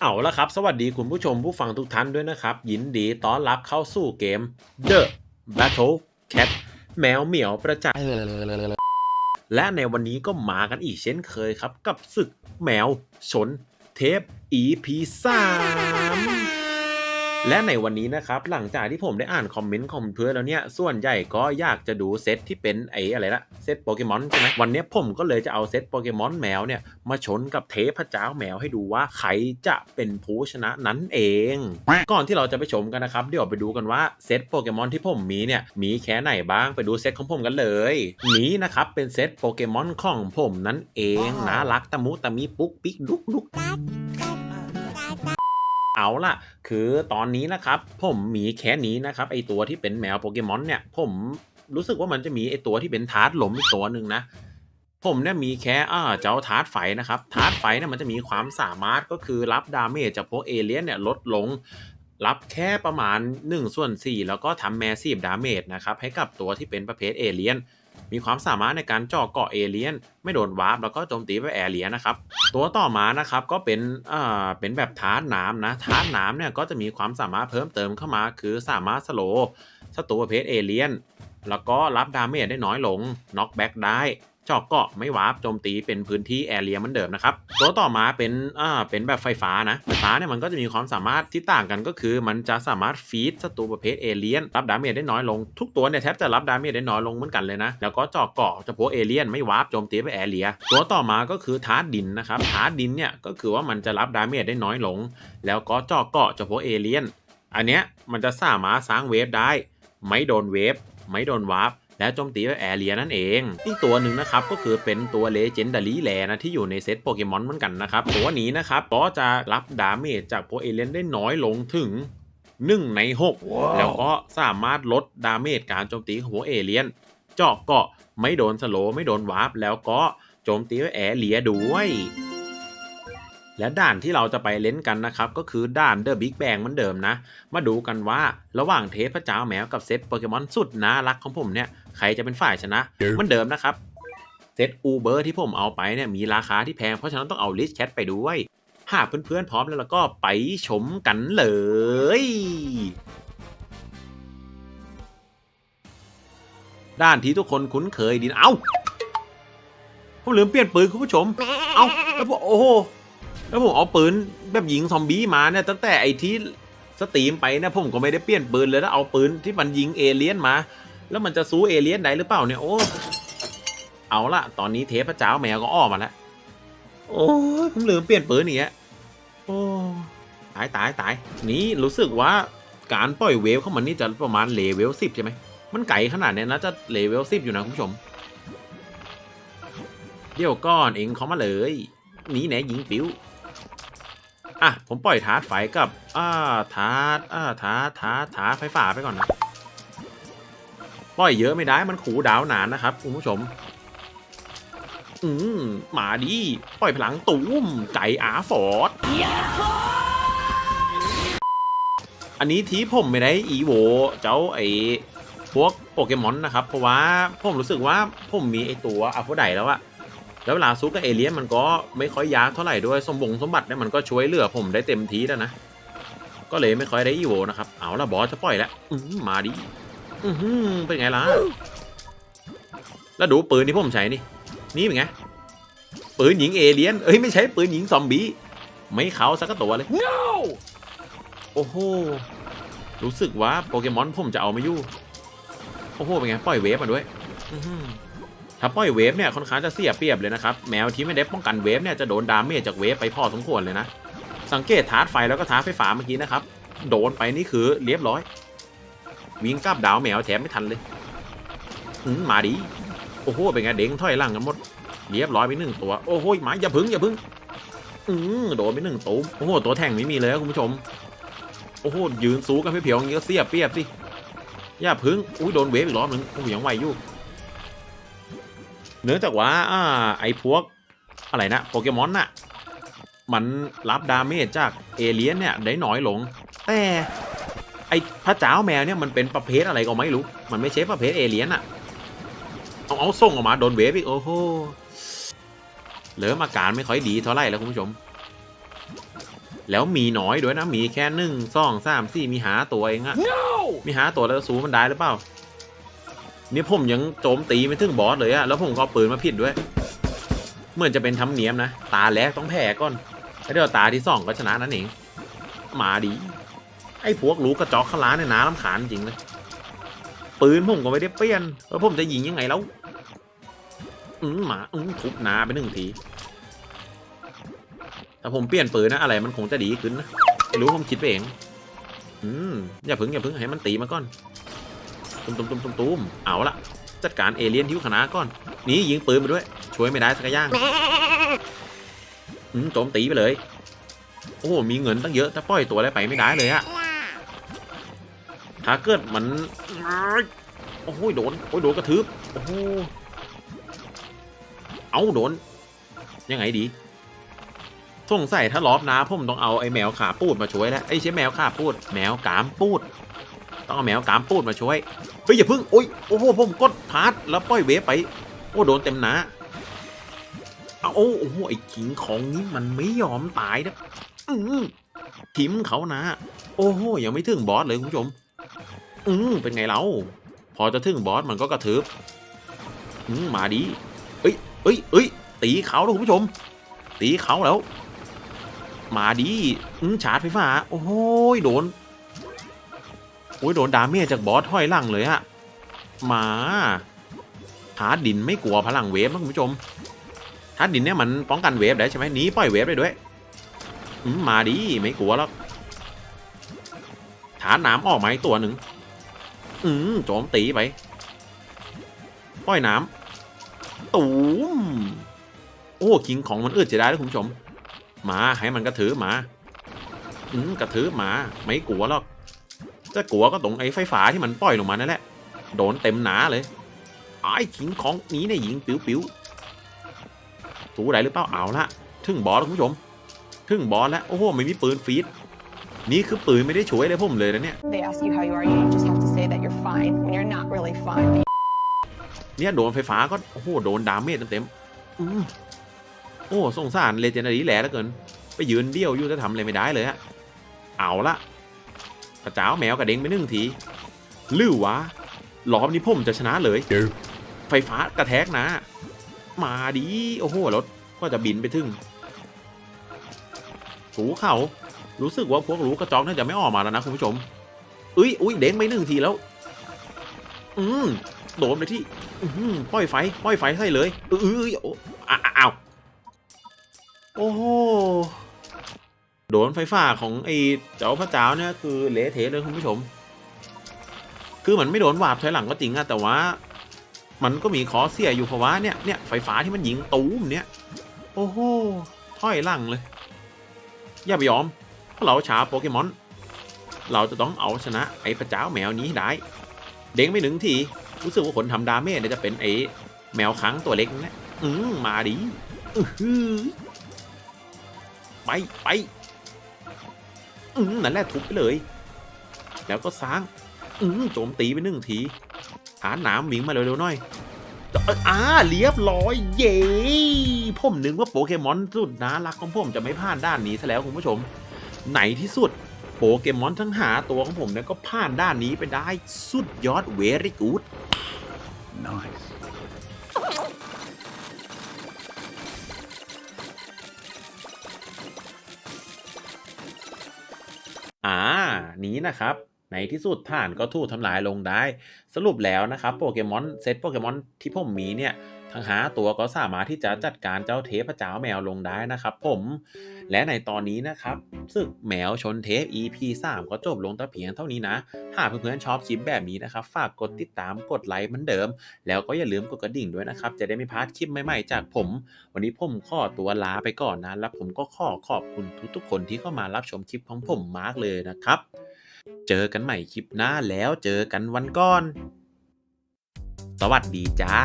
เอาละครับ สวัสดีคุณผู้ชมผู้ฟังทุกท่านด้วยนะครับ ยินดีต้อนรับเข้าสู่เกม The Battle Cat แมวเหมียวประจักษ์และในวันนี้ก็มากันอีกเช่นเคยครับ กับศึกแมวชนเทป EP 3 และในวันนี้นะครับหลังจากที่ผมได้อ่านคอมเมนต์ของเพื่อนแล้วเนี่ยส่วนใหญ่ก็อยากจะดูเซตที่เป็นไอ้อะไรละเซตโปเกมอนใช่ไหมวันนี้ผมก็เลยจะเอาเซตโปเกมอนแมวเนี่ยมาชนกับเทพเจ้าแมวให้ดูว่าใครจะเป็นผู้ชนะนั้นเอง ก่อนที่เราจะไปชมกันนะครับเดี๋ยวไปดูกันว่าเซตโปเกมอนที่ผมมีเนี่ยมีแค่ไหนบ้างไปดูเซตของผมกันเลยนี้นะครับเป็นเซตโปเกมอนของผมนั่นเองน่ารักตะมุตะมีปุ๊กปิ๊กดุกดุก เอาล่ะ คือตอนนี้นะครับผมมีแค่นี้นะครับไอตัวที่เป็นแมวโปเกมอนเนี่ย ผมรู้สึกว่ามันจะมีไอตัวที่เป็นทาร์ตหลมอีกตัวหนึ่งนะ ผมเนี่ยมีแค่อ่าเจ้าทาร์ตไฟนะครับทาร์ตไฟเนี่ยมันจะมีความสามารถก็คือรับดาเมจจากพวกเอเลี่ยนเนี่ยลดลงรับแค่ประมาณ1ส่วน4แล้วก็ทำแมสซีฟดาเมจนะครับให้กับตัวที่เป็นประเภทเอเลี่ยน มีความสามารถในการเจาะเกาะเอเลียน ไม่โดนวาร์ปแล้วก็โจมตีไปแอเลียนะครับ ตัวต่อมานะครับก็เป็นอ่าเป็นแบบทาร์น้ำนะทาร์น้ำเนี่ยก็จะมีความสามารถเพิ่มเติมเข้ามา คือสามารถสโลว์ศัตรูประเภทเอเลียนแล้วก็รับดาเมจได้น้อยลงน็อกแบ็กได้ เจาะเกาะไม่วาร์ปโจมตีเป็นพื้นที่แอเรียเหมือนเดิมนะครับ ตัวต่อมาเป็นอ่าเป็นแบบไฟฟ้านะไฟฟ้าเนี่ยมันก็จะมีความสามารถที่ต่างกันก็คือ มันจะสามารถฟีดศัตรูประเภทเอเลียนรับดาเมจได้น้อยลงทุกตัวเนี่ยแทบจะรับดาเมจได้น้อยลงเหมือนกันเลยนะ แล้วก็เจาะเกาะเฉพาะเอเลียนไม่วาร์ปโจมตีไปแอเรีย ตัวต่อมาก็คือทาร์ดินนะครับทาร์ดินเนี่ยก็คือว่ามันจะรับดาเมจได้น้อยลง แล้วก็เจาะเกาะเฉพาะเอเลียนอันเนี้ยมันจะสามารถสร้างเวฟได้ ไม่โดนเวฟไม่โดนวาร์ป และโจมตีด้วยแอเรียนั่นเอง อีกตัวหนึ่งนะครับก็คือเป็นตัวเลเจนดารีแลนะที่อยู่ในเซตโปเกมอนเหมือนกันนะครับ ตัวนี้นะครับก็จะรับดาเมจจากโปเอเลียนได้น้อยลงถึง 1 ใน6แล้วก็สามารถลดดาเมจการโจมตีของพวกเอเลียนเจาะเกาะไม่โดนสโลว์ไม่โดนวาร์ปแล้วก็โจมตีด้วยแอเรียด้วย และด่านที่เราจะไปเล่นกันนะครับ ก็คือด่านเดอะบิ๊กแบงเหมือนเดิมนะ มาดูกันว่าระหว่างเทพเจ้าแมวกับเซตโปเกมอนสุดน่ารักของผมเนี่ย ใครจะเป็นฝ่ายชนะเหมือนเดิมนะครับ เซตอูเบอร์ที่ผมเอาไปเนี่ยมีราคาที่แพง เพราะฉะนั้นต้องเอาลิสแคทไปด้วย หากเพื่อนๆพร้อมแล้วเราก็ไปชมกันเลยด้านที่ทุกคนคุ้นเคยดีนะ เอ้า ผมลืมเปลี่ยนปืนคุณผู้ชม เอ้าแล้วผมโอ้โห แล้วผมเอาปืนแบบยิงซอมบี้มาเนี่ยตั้งแต่ไอที่สตรีมไปเนี่ยผมก็ไม่ได้เปลี่ยนปืนเลยแล้วเอาปืนที่มันยิงเอเลี่ยนมา แล้วมันจะสู้เอเลี่ยนได้หรือเปล่าเนี่ยโอ้เอาละตอนนี้เทพเจ้าแมวก็ออมาแล้วโอ้ผมลืมเปลี่ยนปืนนี่ฮะโอ้ตายตายตายนี่รู้สึกว่าการปล่อยเวฟเข้ามานี่จะประมาณเลเวลสิบใช่ไหมมันไกลขนาดเนี้ยนะจะเลเวลสิบอยู่นะคุณผู้ชม เดี๋ยวก่อนเองเขามาเลยหนีแหนยิงปิ้ว อะ ผมปล่อยทาร์ตไฟกับ อ่าทาร์ตอ่าทาร์ตทาร์ตทาร์ตไฟฟ้าไปก่อนนะ ปล่อยเยอะไม่ได้มันขู่ดาวหนานนะครับคุณผู้ชม อืมหมาดี ปล่อยพลังตูมไก่อาฟอร์ดอันนี้ที่ผมไม่ได้อีโว เจ้าไอพวกโปเกมอนนะครับ เพราะว่าผมรู้สึกว่าผมมีไอตัวอัฟโฟไดแล้วอะ แล้วเวลาสู้กับเอเลียนมันก็ไม่ค่อยยากเท่าไหร่ด้วยสมบงสมบัติเนี่ยมันก็ช่วยเหลือผมได้เต็มทีแล้วนะ ก็เลยไม่ค่อยได้อีโวนะครับ เอาละบอสจะปล่อยแล้วอื้อหือมาดิอือหือเป็นไงล่ะ แล้วดูปืนที่ผมใช้นี่ นี่เป็นไง ปืนหญิงเอเลียน เอ้ยไม่ใช่ปืนหญิงซอมบี้ ไม่เขาสักตัวเลยโอ้โห รู้สึกว่าโปเกมอนผมจะเอาไม่อยู่ โอ้โห เป็นไง ปล่อยเวฟมาด้วย อื้อหือ ถ้าปล่อยเวฟเนี่ยค่อนข้างจะเสียเปรียบเลยนะครับ แมวที่ไม่ได้ป้องกันเวฟเนี่ยจะโดนดาเมจจากเวฟไปพอสมควรเลยนะ สังเกตทาร์ตไฟแล้วก็ทาร์ตไฟฟ้าเมื่อกี้นะครับ โดนไปนี่คือเรียบร้อย วิ่งกลับดาวแมวแถมไม่ทันเลยอืมมาดีโอ้โห เป็นไงเด้งถอยหลังกันหมด เรียบร้อยไปหนึ่งตัว โอ้โหหมาอย่าพึ่งอย่าพึ่ง อืมโดนไปหนึ่งตูมโอ้โห ตัวแทงไม่มีเลยคุณผู้ชม โอ้โห ยืนสูกันเพียวๆอย่างนี้ก็เสียเปรียบสิ อย่าพึ่ง อุ้ยโดนเวฟอีกรอบหนึ่งโอ้โหยังไหวอยู่ เนื่องจากว่าอ่าไอ้พวกอะไรนะโปเกมอนน่ะ มันรับดาเมจจากเอเลียนเนี่ยได้น้อยลง แต่ไอ้พระเจ้าแมวเนี่ยมันเป็นประเภทอะไรก็ไม่รู้ มันไม่ใช่ประเภทเอเลียนอะเอาเอาส่งออกมาโดนเวฟอีกโอ้โหเริ่มอาการไม่ค่อยดีเท่าไหร่แล้วคุณผู้ชม แล้วมีน้อยด้วยนะ มีแค่หนึ่งสองสามสี่มีหาตัวเองอะมีหาตัวแล้วสู้มันได้หรือเปล่า นี่ผมยังโจมตีไม่ถึงบอสเลยอะแล้วผมก็ปืนมาผิดด้วย เหมือนจะเป็นธรรมเนียมนะ ตาแรกต้องแพ้ก่อนแล้วเดี๋ยวตาที่สองก็ชนะนั่นเอง มาดี ไอ้พวกรู้กระจอกขางหลาเนี่ยนาลำขานจริงเลย ปืนผมก็ไม่ได้เปลี่ยนแล้วผมจะยิงยังไงแล้ว อืมหมาอืมทุบหนาไปหนึ่งทีถ้าผมเปลี่ยนปืนนะอะไรมันคงจะดีขึ้นนะ รู้ผมคิดไปเอง อืมอย่าพึ่งอย่าพึ่งให้มันตีมาก่อน ตุ้มตุ้มตุ้มตุ้มตุ้มเอาละจัดการเอเลี่ยนที่คณะก่อนหนี่ยิงปืนไปด้วย ช่วยไม่ได้สักอย่างอืมโจมตีไปเลย โอ้มีเงินตั้งเยอะแต่ปล่อยตัวอะไรไปไม่ได้เลยอะถ้าเกิดมันโอ้โหโดนโอ้ยโดนกระทืบโอ้โหเอาโดน ยังไงดีสงสัยถ้ารอบนาผมต้องเอาไอ้แมวขาปูดมาช่วยแล้วไอ้ยใช่แมวขาปูด แมวกามปูด ต้องเอาแมวกามปูดมาช่วย เฮ้ยอย่าพึ่งโอ้ยโอ้โหผมกดพาร์ทแล้วปล่อยเวฟไป โอ้โดนเต็มหนาเอาโอ้โหไอ้ขิงของนี้มันไม่ยอมตายนะอืมทิมเขานะ โอ้โหยังไม่ถึงบอสเลยคุณผู้ชม อืมเป็นไงเราพอจะถึงบอสมันก็กระทืบอืมมาดีเอ้ยเอ้ยเอ้ยตีเขาแล้วคุณผู้ชม ตีเขาแล้ว มาดีอืมชาร์จไฟฟ้า โอ้โหโดน โอ้ยโดนดาเมจจากบอสถอยหลังเลยอะมาฮาดินไม่กลัวพลังเวฟนะคุณผู้ชมฮาดินเนี่ยมันป้องกันเวฟได้ใช่ไหมหนีปล่อยเวฟได้ด้วยมาดีไม่กลัวแล้วฐานน้ำออกมาอีกตัวหนึ่งอืมโจมตีไปปล่อยน้ำตูมโอ้คิงของมันอึดจะได้แล้วคุณผู้ชมหมาให้มันกระถือหมาอืมกระถือหมาไม่กลัวหรอก จะกลัวก็ตรงไอ้ไฟฟ้าที่มันปล่อยลงมานั่นแหละ โดนเต็มหนาเลยไอ้ขิงของนี้เนี่ยยิงปิวปิวถูได้หรือเปล่าเอาละถึงบอสแล้วคุณผู้ชม ถึงบอสแล้ว โอ้โห ไม่มีปืนฟีดนี่คือปืนไม่ได้ช่วยเลยผมเลยนะเนี่ย They ask you how you are, you just have to say that you're fine when you're not really fine. but เนี่ยโดนไฟฟ้าก็โอ้โหโดนดาเมจเต็มๆอืมโอ้สงสารเลเจนดารีแหละเหลือเกิน ไปยืนเดี่ยวอยู่จะทำอะไรไม่ได้เลยฮะเอาละ กระเจ้าแมวกระเด้งไปหนึ่งทีหรือวะรอบนี้ผมจะชนะเลย ไฟฟ้ากระแทกนะ มาดี โอ้โห รถก็จะบินไปถึงถูเขารู้สึกว่าพวกรู้กระจอกน่าจะไม่ออกมาแล้วนะคุณผู้ชมอุ้ยอุ้ยเด้งไปหนึ่งทีแล้ว อืมโดนไปที่ อื้อหือปล่อยไฟปล่อยไฟใส่เลยเออโอ้อะอะอ้าวโอ้โห โดนไฟฟ้าของไอ้เจ้าพระเจ้าเนี่ยคือเละเทะเลยคุณผู้ชม คือมันไม่โดนวาบถอยหลังก็จริงอะแต่ว่า มันก็มีขอเสียอยู่เพราะว่าเนี่ยเนี่ยไฟฟ้าที่มันยิงตูมเนี่ย โอ้โหถอยหลังเลย อย่าไปยอมเพราะเราชาโปเกมอน เราจะต้องเอาชนะไอ้พระเจ้าแมวนี้ได้ เด้งไม่หนึ่งทีรู้สึกว่าคนทำดาเมจเนี่ยจะเป็นไอ้แมวค้างตัวเล็กนี่อืมมาดีอื้อหือไปไป อืมนั่นแหละทุบไปเลย แล้วก็ซ้าง อืมโจมตีไปหนึ่งทีหาหนามหมิงมาเร็วๆหน่อยอ่าเรียบร้อยเย้ผมนึกว่าโปเกมอนสุดน่ารักของผมจะไม่ผ่านด้านนี้ซะแล้วคุณผู้ชม ไหนที่สุดโปเกมอนทั้งหาตัวของผมเนี่ยก็ผ่านด้านนี้ไปได้สุดยอดเวรี่กูด Nice. อ่า นี้นะครับ ในที่สุดฐานก็ถูกทำลายลงได้ สรุปแล้วนะครับโปเกมอนเซตโปเกมอนที่ผมมีเนี่ย ทั้งหาตัวก็สามารถที่จะจัดการเจ้าเทพเจ้าแมวลงได้นะครับ ผม และในตอนนี้นะครับศึกแมวชนเทพ EP 3 ก็จบลงแต่เพียงเท่านี้นะถ้าเพื่อนๆชอบคลิปแบบนี้นะครับ ฝากกดติดตามกดไลค์เหมือนเดิม แล้วก็อย่าลืมกดกระดิ่งด้วยนะครับ จะได้ไม่พลาดคลิปใหม่ๆจากผม วันนี้ผมขอตัวลาไปก่อนนะ แล้วผมก็ขอขอบคุณทุกๆคนที่เข้ามารับชมคลิปของผมมากเลยนะครับ เจอกันใหม่คลิปหน้าแล้วเจอกันวันก่อน สวัสดีจ้า